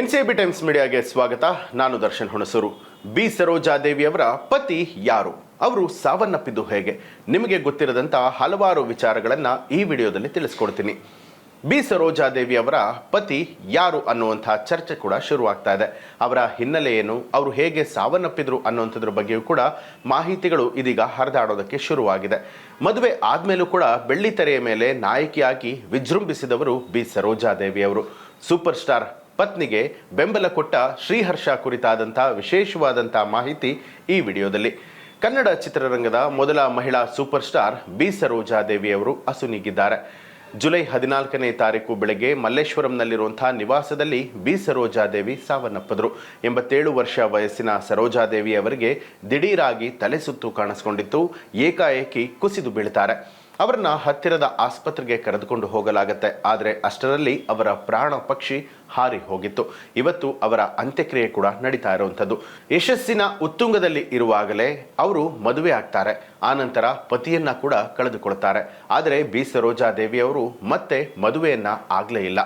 N C B times ಮೀಡಿಯಾಗೆ ಸ್ವಾಗತ. ನಾನು ದರ್ಶನ್ ಹುಣಸೂರು. ಬಿ ಸರೋಜಾದೇವಿಯವರ ಪತಿ ಯಾರು? ಅವರು ಸಾವನ್ನಪ್ಪಿದ್ದು ಹೇಗೆ? ನಿಮಗೆ ಗೊತ್ತಿರದಂಥ ಹಲವಾರು ವಿಚಾರಗಳನ್ನು ಈ ವಿಡಿಯೋದಲ್ಲಿ ತಿಳಿಸ್ಕೊಡ್ತೀನಿ. ಬಿ ಸರೋಜಾದೇವಿ ಅವರ ಪತಿ ಯಾರು ಅನ್ನುವಂಥ ಚರ್ಚೆ ಕೂಡ ಶುರುವಾಗ್ತಾ ಇದೆ. ಅವರ ಹಿನ್ನೆಲೆ ಏನು? ಅವರು ಹೇಗೆ ಸಾವನ್ನಪ್ಪಿದ್ರು ಅನ್ನುವಂಥದ್ರ ಬಗ್ಗೆಯೂ ಕೂಡ ಮಾಹಿತಿಗಳು ಇದೀಗ ಹರಿದಾಡೋದಕ್ಕೆ ಶುರುವಾಗಿದೆ. ಮದುವೆ ಆದ್ಮೇಲೂ ಕೂಡ ಬೆಳ್ಳಿ ತೆರೆಯ ಮೇಲೆ ನಾಯಕಿಯಾಗಿ ವಿಜೃಂಭಿಸಿದವರು ಬಿ ಸರೋಜಾದೇವಿ ಅವರು ಸೂಪರ್ ಸ್ಟಾರ್ ಪತ್ನಿಗೆ ಬೆಂಬಲ ಕೊಟ್ಟ ಶ್ರೀಹರ್ಷ ಕುರಿತಾದಂಥ ವಿಶೇಷವಾದಂಥ ಮಾಹಿತಿ ಈ ವಿಡಿಯೋದಲ್ಲಿ. ಕನ್ನಡ ಚಿತ್ರರಂಗದ ಮೊದಲ ಮಹಿಳಾ ಸೂಪರ್ ಸ್ಟಾರ್ ಬಿ ಸರೋಜಾದೇವಿ ಅವರು ಅಸುನೀಗಿದ್ದಾರೆ ಜುಲೈ ಹದಿನಾಲ್ಕನೇ ತಾರೀಕು ಬೆಳಗ್ಗೆ ಮಲ್ಲೇಶ್ವರಂನಲ್ಲಿರುವಂತಹ ನಿವಾಸದಲ್ಲಿ ಬಿ ಸರೋಜಾದೇವಿ ಸಾವನ್ನಪ್ಪಿದ್ರು. ಎಂಬತ್ತೇಳು ವರ್ಷ ವಯಸ್ಸಿನ ಸರೋಜಾದೇವಿ ಅವರಿಗೆ ದಿಢೀರಾಗಿ ತಲೆ ಸುತ್ತು ಕಾಣಿಸ್ಕೊಂಡಿತ್ತು. ಏಕಾಏಕಿ ಕುಸಿದು ಬೀಳ್ತಾರೆ. ಅವರನ್ನ ಹತ್ತಿರದ ಆಸ್ಪತ್ರೆಗೆ ಕರೆದುಕೊಂಡು ಹೋಗಲಾಗತ್ತೆ. ಆದರೆ ಅಷ್ಟರಲ್ಲಿ ಅವರ ಪ್ರಾಣ ಪಕ್ಷಿ ಹಾರಿ ಹೋಗಿತ್ತು. ಇವತ್ತು ಅವರ ಅಂತ್ಯಕ್ರಿಯೆ ಕೂಡ ನಡೀತಾ ಇರುವಂಥದ್ದು. ಯಶಸ್ಸಿನ ಉತ್ತುಂಗದಲ್ಲಿ ಇರುವಾಗಲೇ ಅವರು ಮದುವೆ ಆಗ್ತಾರೆ. ಆನಂತರ ಪತಿಯನ್ನ ಕೂಡ ಕಳೆದುಕೊಳ್ತಾರೆ. ಆದರೆ ಬಿ. ಸರೋಜಾದೇವಿ ಅವರು ಮತ್ತೆ ಮದುವೆಯನ್ನ ಆಗಲೇ ಇಲ್ಲ.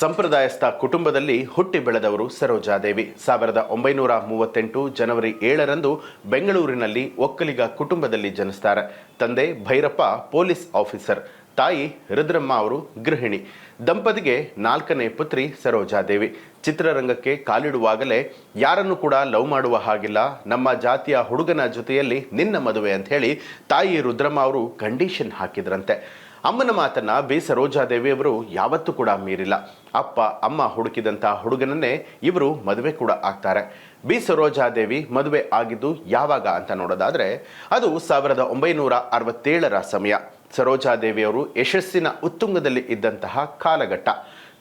ಸಂಪ್ರದಾಯಸ್ಥ ಕುಟುಂಬದಲ್ಲಿ ಹುಟ್ಟಿ ಬೆಳೆದವರು ಸರೋಜಾದೇವಿ. ಸಾವಿರದ ಒಂಬೈನೂರ ಮೂವತ್ತೆಂಟು ಜನವರಿ ಏಳರಂದು ಬೆಂಗಳೂರಿನಲ್ಲಿ ಒಕ್ಕಲಿಗ ಕುಟುಂಬದಲ್ಲಿ ಜನಿಸ್ತಾರೆ. ತಂದೆ ಭೈರಪ್ಪ, ಪೊಲೀಸ್ ಆಫೀಸರ್. ತಾಯಿ ರುದ್ರಮ್ಮ ಅವರು ಗೃಹಿಣಿ. ದಂಪತಿಗೆ ನಾಲ್ಕನೇ ಪುತ್ರಿ ಸರೋಜಾದೇವಿ. ಚಿತ್ರರಂಗಕ್ಕೆ ಕಾಲಿಡುವಾಗಲೇ ಯಾರನ್ನು ಕೂಡ ಲವ್ ಮಾಡುವ ಹಾಗಿಲ್ಲ. ನಮ್ಮ ಜಾತಿಯ ಹುಡುಗನ ಜೊತೆಯಲ್ಲಿ ನಿನ್ನ ಮದುವೆ ಅಂತ ಹೇಳಿ ತಾಯಿ ರುದ್ರಮ್ಮ ಅವರು ಕಂಡೀಷನ್ ಹಾಕಿದ್ರಂತೆ. ಅಮ್ಮನ ಮಾತನ್ನ ಬಿ ಸರೋಜಾದೇವಿ ಅವರು ಯಾವತ್ತೂ ಕೂಡ ಮೀರಿಲ್ಲ. ಅಪ್ಪ, ಅಮ್ಮ ಹುಡುಕಿದಂಥ ಹುಡುಗನನ್ನೇ ಇವರು ಮದುವೆ ಕೂಡ ಆಗ್ತಾರೆ. ಬಿ ಸರೋಜಾದೇವಿ ಮದುವೆ ಆಗಿದ್ದು ಯಾವಾಗ ಅಂತ ನೋಡೋದಾದರೆ ಅದು ಸಾವಿರದ ಒಂಬೈನೂರ ಅರವತ್ತೇಳರ ಸಮಯ. ಸರೋಜಾದೇವಿಯವರು ಯಶಸ್ಸಿನ ಉತ್ತುಂಗದಲ್ಲಿ ಇದ್ದಂತಹ ಕಾಲಘಟ್ಟ.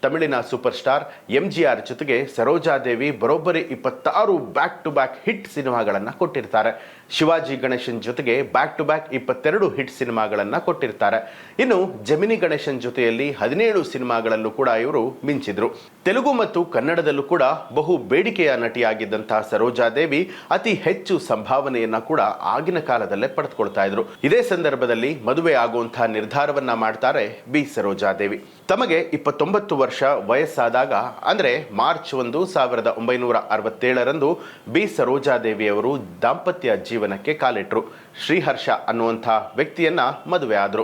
ತಮಿಳಿನ super star M G R ಜೊತೆಗೆ ಸರೋಜಾದೇವಿ ಬರೋಬ್ಬರಿ ಇಪ್ಪತ್ತಾರು ಬ್ಯಾಕ್ ಟು ಬ್ಯಾಕ್ ಹಿಟ್ ಸಿನಿಮಾಗಳನ್ನು ಕೊಟ್ಟಿರ್ತಾರೆ. ಶಿವಾಜಿ ಗಣೇಶನ್ ಜೊತೆಗೆ ಬ್ಯಾಕ್ ಟು ಬ್ಯಾಕ್ ಇಪ್ಪತ್ತೆರಡು ಹಿಟ್ ಸಿನಿಮಾಗಳನ್ನು ಕೊಟ್ಟಿರ್ತಾರೆ. ಇನ್ನು ಜಮಿನಿ ಗಣೇಶನ್ ಜೊತೆಯಲ್ಲಿ ಹದಿನೇಳು ಸಿನಿಮಾಗಳಲ್ಲೂ ಕೂಡ ಇವರು ಮಿಂಚಿದ್ರು. ತೆಲುಗು ಮತ್ತು ಕನ್ನಡದಲ್ಲೂ ಕೂಡ ಬಹು ಬೇಡಿಕೆಯ ನಟಿಯಾಗಿದ್ದಂತಹ ಸರೋಜಾದೇವಿ ಅತಿ ಹೆಚ್ಚು ಸಂಭಾವನೆಯನ್ನ ಕೂಡ ಆಗಿನ ಕಾಲದಲ್ಲೇ ಪಡೆದುಕೊಳ್ತಾ ಇದ್ರು. ಇದೇ ಸಂದರ್ಭದಲ್ಲಿ ಮದುವೆ ಆಗುವಂತಹ ನಿರ್ಧಾರವನ್ನ ಮಾಡ್ತಾರೆ ಬಿ ಸರೋಜಾದೇವಿ ತಮಗೆ ಇಪ್ಪತ್ತೊಂಬತ್ತು ವರ್ಷ ವಯಸ್ಸಾದಾಗ, ಅಂದ್ರೆ ಮಾರ್ಚ್ ಒಂದು ಸಾವಿರದ ಒಂಬೈನೂರ ಅರವತ್ತೇಳರಂದು ಬಿ ಸರೋಜಾದೇವಿ ಅವರು ದಾಂಪತ್ಯ ಜೀವನಕ್ಕೆ ಕಾಲಿಟ್ರು. ಶ್ರೀಹರ್ಷ ಅನ್ನುವಂಥ ವ್ಯಕ್ತಿಯನ್ನ ಮದುವೆ ಆದರು.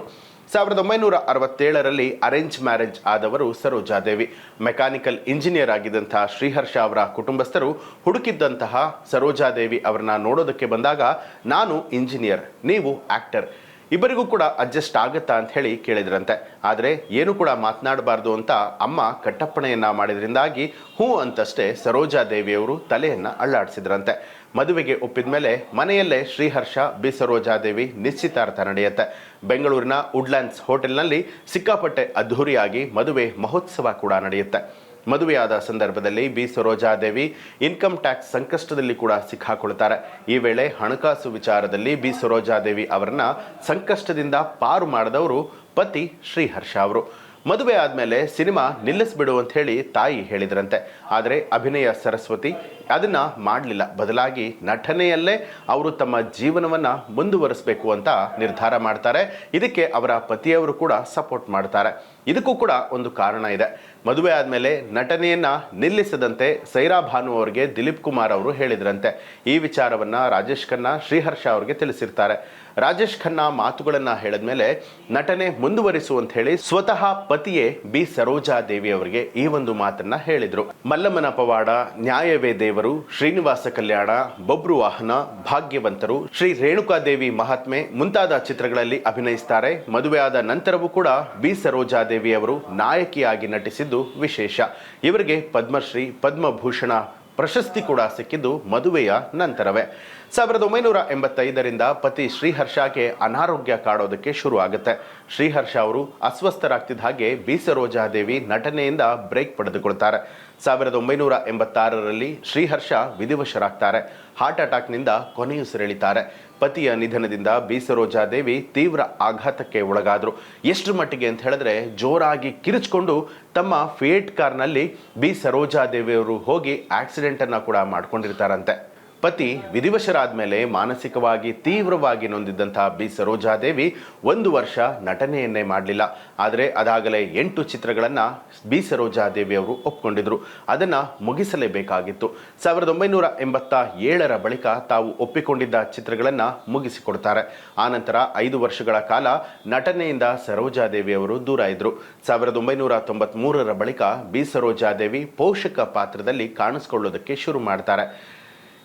ಸಾವಿರದ ಒಂಬೈನೂರ ಅರವತ್ತೇಳರಲ್ಲಿ ಅರೇಂಜ್ ಮ್ಯಾರೇಜ್ ಆದವರು ಸರೋಜಾದೇವಿ. ಮೆಕ್ಯಾನಿಕಲ್ ಇಂಜಿನಿಯರ್ ಆಗಿದ್ದಂತಹ ಶ್ರೀಹರ್ಷ ಅವರ ಕುಟುಂಬಸ್ಥರು ಹುಡುಕಿದ್ದಂತಹ ಸರೋಜಾದೇವಿ ಅವರನ್ನ ನೋಡೋದಕ್ಕೆ ಬಂದಾಗ, ನಾನು ಇಂಜಿನಿಯರ್, ನೀವು ಆಕ್ಟರ್. ಇಬ್ಬರಿಗೂ ಕೂಡ ಅಡ್ಜಸ್ಟ್ ಆಗುತ್ತಾ? ಅಂತ ಹೇಳಿ ಕೇಳಿದ್ರಂತೆ. ಆದರೆ ಏನು ಕೂಡ ಮಾತನಾಡಬಾರ್ದು ಅಂತ ಅಮ್ಮ ಕಟ್ಟಪ್ಪಣೆಯನ್ನ ಮಾಡಿದ್ರಿಂದಾಗಿ ಹೂ ಅಂತಷ್ಟೇ ಸರೋಜಾದೇವಿಯವರು ತಲೆಯನ್ನ ಅಳ್ಳಾಡಿಸಿದ್ರಂತೆ. ಮದುವೆಗೆ ಒಪ್ಪಿದ ಮೇಲೆ ಮನೆಯಲ್ಲೇ ಶ್ರೀಹರ್ಷ ಬಿ ಸರೋಜಾದೇವಿ ನಿಶ್ಚಿತಾರ್ಥ ನಡೆಯುತ್ತೆ. ಬೆಂಗಳೂರಿನ ವುಡ್ಲ್ಯಾಂಡ್ಸ್ ಹೋಟೆಲ್ನಲ್ಲಿ ಸಿಕ್ಕಾಪಟ್ಟೆ ಅದ್ಧೂರಿಯಾಗಿ ಮದುವೆ ಮಹೋತ್ಸವ ಕೂಡ ನಡೆಯುತ್ತೆ. ಮದುವೆಯಾದ ಸಂದರ್ಭದಲ್ಲಿ ಬಿ ಸರೋಜಾದೇವಿ ಇನ್ಕಮ್ ಟ್ಯಾಕ್ಸ್ ಸಂಕಷ್ಟದಲ್ಲಿ ಕೂಡ ಸಿಕ್ಕಾಕೊಳ್ತಾರೆ ಈ ವೇಳೆ ಹಣಕಾಸು ವಿಚಾರದಲ್ಲಿ ಬಿ ಸರೋಜಾದೇವಿ ಅವರನ್ನ ಸಂಕಷ್ಟದಿಂದ ಪಾರು ಮಾಡಿದವರು ಪತಿ ಶ್ರೀಹರ್ಷ ಅವರು. ಮದುವೆ ಆದಮೇಲೆ ಸಿನಿಮಾ ನಿಲ್ಲಿಸ್ಬಿಡು ಅಂತ ಹೇಳಿ ತಾಯಿ ಹೇಳಿದ್ರಂತೆ. ಆದರೆ ಅಭಿನಯ ಸರಸ್ವತಿ ಅದನ್ನ ಮಾಡಲಿಲ್ಲ. ಬದಲಾಗಿ ನಟನೆಯಲ್ಲೇ ಅವರು ತಮ್ಮ ಜೀವನವನ್ನ ಮುಂದುವರಿಸಬೇಕು ಅಂತ ನಿರ್ಧಾರ ಮಾಡ್ತಾರೆ. ಇದಕ್ಕೆ ಅವರ ಪತಿಯವರು ಕೂಡ ಸಪೋರ್ಟ್ ಮಾಡ್ತಾರೆ. ಇದಕ್ಕೂ ಕೂಡ ಒಂದು ಕಾರಣ ಇದೆ. ಮದುವೆ ಆದಮೇಲೆ ನಟನೆಯನ್ನ ನಿಲ್ಲಿಸದಂತೆ ಸೈರಾ ಭಾನು ಅವರಿಗೆ ದಿಲೀಪ್ ಕುಮಾರ್ ಅವರು ಹೇಳಿದ್ರಂತೆ. ಈ ವಿಚಾರವನ್ನ ರಾಜೇಶ್ ಖನ್ನಾ, ಶ್ರೀಹರ್ಷ ಅವರಿಗೆ ತಿಳಿಸಿರ್ತಾರೆ. ರಾಜೇಶ್ ಖನ್ನಾ ಮಾತುಗಳನ್ನು ಹೇಳಿದ್ಮೇಲೆ ನಟನೆ ಮುಂದುವರಿಸು ಅಂತ ಹೇಳಿ ಸ್ವತಃ ಪತಿಯೇ ಬಿ ಸರೋಜಾ ದೇವಿ ಅವರಿಗೆ ಈ ಒಂದು ಮಾತನ್ನ ಹೇಳಿದರು. ಮಲ್ಲಮ್ಮನ ಪವಾಡ, ನ್ಯಾಯವೇ ದೇವರು, ಶ್ರೀನಿವಾಸ ಕಲ್ಯಾಣ, ಬೊಬ್ರು ವಾಹನ, ಭಾಗ್ಯವಂತರು, ಶ್ರೀ ರೇಣುಕಾದೇವಿ ಮಹಾತ್ಮೆ ಮುಂತಾದ ಚಿತ್ರಗಳಲ್ಲಿ ಅಭಿನಯಿಸ್ತಾರೆ. ಮದುವೆಯಾದ ನಂತರವೂ ಕೂಡ ಬಿ ಸರೋಜಾದೇವಿ ಅವರು ನಾಯಕಿಯಾಗಿ ನಟಿಸಿದ್ದು ವಿಶೇಷ. ಇವರಿಗೆ ಪದ್ಮಶ್ರೀ ಪದ್ಮಭೂಷಣ ಪ್ರಶಸ್ತಿ ಕೂಡ ಸಿಕ್ಕಿದ್ದು ಮದುವೆಯ ನಂತರವೇ. ಸಾವಿರದ ಒಂಬೈನೂರ ಎಂಬತ್ತೈದರಿಂದ ಪತಿ ಶ್ರೀಹರ್ಷಗೆ ಅನಾರೋಗ್ಯ ಕಾಡೋದಕ್ಕೆ ಶುರು ಆಗುತ್ತೆ ಶ್ರೀಹರ್ಷ ಅವರು ಅಸ್ವಸ್ಥರಾಗ್ತಿದ್ದ ಹಾಗೆ ಬಿ ಸರೋಜಾದೇವಿ ನಟನೆಯಿಂದ ಬ್ರೇಕ್ ಪಡೆದುಕೊಳ್ತಾರೆ. ಸಾವಿರದ ಒಂಬೈನೂರ ಎಂಬತ್ತಾರರಲ್ಲಿ ಶ್ರೀಹರ್ಷ ವಿಧಿವಶರಾಗ್ತಾರೆ. ಹಾರ್ಟ್ ಅಟ್ಯಾಕ್ನಿಂದ ಕೊನೆಯುಸಿರೆಳಿತಾರೆ ಪತಿಯ ನಿಧನದಿಂದ ಬಿ ಸರೋಜಾದೇವಿ ತೀವ್ರ ಆಘಾತಕ್ಕೆ ಒಳಗಾದರು. ಎಷ್ಟು ಮಟ್ಟಿಗೆ ಅಂತ ಹೇಳಿದ್ರೆ ಜೋರಾಗಿ ಕಿರಿಚಿಕೊಂಡು ತಮ್ಮ ಫೇಟ್ ಕಾರ್ನಲ್ಲಿ ಬಿ ಸರೋಜಾದೇವಿಯವರು ಹೋಗಿ ಆಕ್ಸಿಡೆಂಟನ್ನು ಕೂಡ ಮಾಡ್ಕೊಂಡಿರ್ತಾರಂತೆ. ಪತಿ ವಿಧಿವಶರಾದ ಮೇಲೆ ಮಾನಸಿಕವಾಗಿ ತೀವ್ರವಾಗಿ ನೊಂದಿದ್ದಂತಹ ಬಿ. ಸರೋಜಾದೇವಿ ಒಂದು ವರ್ಷ ನಟನೆಯನ್ನೇ ಮಾಡಲಿಲ್ಲ. ಆದರೆ ಅದಾಗಲೇ ಎಂಟು ಚಿತ್ರಗಳನ್ನು ಬಿ. ಸರೋಜಾದೇವಿ ಅವರು ಒಪ್ಪಿಕೊಂಡಿದ್ದರು ಅದನ್ನು ಮುಗಿಸಲೇಬೇಕಾಗಿತ್ತು. ಸಾವಿರದ ಒಂಬೈನೂರ ಎಂಬತ್ತ ಏಳರ ಬಳಿಕ ತಾವು ಒಪ್ಪಿಕೊಂಡಿದ್ದ ಚಿತ್ರಗಳನ್ನು ಮುಗಿಸಿಕೊಡ್ತಾರೆ. ಆನಂತರ ಐದು ವರ್ಷಗಳ ಕಾಲ ನಟನೆಯಿಂದ ಸರೋಜಾದೇವಿ ಅವರು ದೂರ ಇದ್ದರು ಸಾವಿರದ ಒಂಬೈನೂರ ತೊಂಬತ್ಮೂರರ ಬಳಿಕ ಬಿ. ಸರೋಜಾದೇವಿ ಪೋಷಕ ಪಾತ್ರದಲ್ಲಿ ಕಾಣಿಸ್ಕೊಳ್ಳೋದಕ್ಕೆ ಶುರು ಮಾಡ್ತಾರೆ.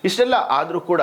ಇಷ್ಟೆಲ್ಲ ಆದರೂ ಕೂಡ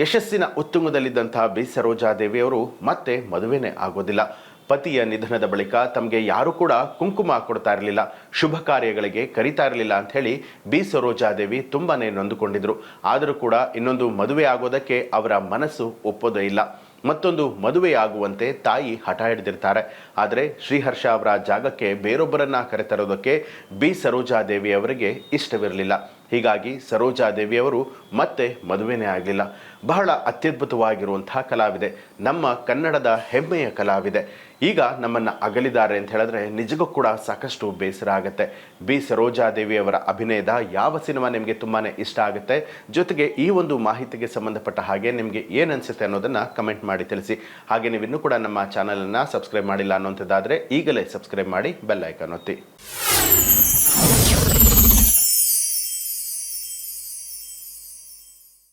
ಯಶಸ್ಸಿನ ಉತ್ತುಂಗದಲ್ಲಿದ್ದಂತಹ ಬಿ ಸರೋಜಾದೇವಿ ಅವರು ಮತ್ತೆ ಮದುವೆನೇ ಆಗೋದಿಲ್ಲ. ಪತಿಯ ನಿಧನದ ಬಳಿಕ ತಮಗೆ ಯಾರು ಕೂಡ ಕುಂಕುಮ ಕೊಡ್ತಾ ಇರಲಿಲ್ಲ. ಶುಭ ಕಾರ್ಯಗಳಿಗೆ ಕರಿತಾ ಇರಲಿಲ್ಲ ಅಂತ ಹೇಳಿ ಬಿ ಸರೋಜಾದೇವಿ ತುಂಬಾ ನೊಂದುಕೊಂಡಿದ್ರು. ಆದರೂ ಕೂಡ ಇನ್ನೊಂದು ಮದುವೆ ಆಗೋದಕ್ಕೆ ಅವರ ಮನಸ್ಸು ಒಪ್ಪೋದೇ ಇಲ್ಲ. ಮತ್ತೊಂದು ಮದುವೆಯಾಗುವಂತೆ ತಾಯಿ ಹಠ ಹಿಡಿದಿರ್ತಾರೆ. ಆದರೆ ಶ್ರೀಹರ್ಷ ಅವರ ಜಾಗಕ್ಕೆ ಬೇರೊಬ್ಬರನ್ನ ಕರೆತರೋದಕ್ಕೆ ಬಿ ಸರೋಜಾದೇವಿ ಅವರಿಗೆ ಇಷ್ಟವಿರಲಿಲ್ಲ. ಹೀಗಾಗಿ ಸರೋಜಾದೇವಿ ಅವರು ಮತ್ತೆ ಮದುವೆನೇ ಆಗಲಿಲ್ಲ ಬಹಳ ಅತ್ಯದ್ಭುತವಾಗಿರುವಂತಹ ಕಲಾವಿದೆ. ನಮ್ಮ ಕನ್ನಡದ ಹೆಮ್ಮೆಯ ಕಲಾವಿದೆ. ಈಗ ನಮ್ಮನ್ನು ಅಗಲಿದ್ದಾರೆ ಅಂತ ಹೇಳಿದ್ರೆ ನಿಜಕ್ಕೂ ಕೂಡ ಸಾಕಷ್ಟು ಬೇಸರ ಆಗುತ್ತೆ. ಬಿ ಸರೋಜಾದೇವಿ ಅವರ ಅಭಿನಯದ ಯಾವ ಸಿನಿಮಾ ನಿಮಗೆ ತುಂಬಾ ಇಷ್ಟ ಆಗುತ್ತೆ? ಜೊತೆಗೆ ಈ ಒಂದು ಮಾಹಿತಿಗೆ ಸಂಬಂಧಪಟ್ಟ ಹಾಗೆ ನಿಮಗೆ ಏನು ಅನಿಸುತ್ತೆ ಅನ್ನೋದನ್ನು ಕಮೆಂಟ್ ಮಾಡಿ ತಿಳಿಸಿ. ಹಾಗೆ ನೀವು ಇನ್ನೂ ಕೂಡ ನಮ್ಮ ಚಾನಲನ್ನು ಸಬ್ಸ್ಕ್ರೈಬ್ ಮಾಡಿಲ್ಲ ಅನ್ನೋಂಥದ್ದಾದರೆ ಈಗಲೇ ಸಬ್ಸ್ಕ್ರೈಬ್ ಮಾಡಿ ಬೆಲ್ ಒತ್ತಿ.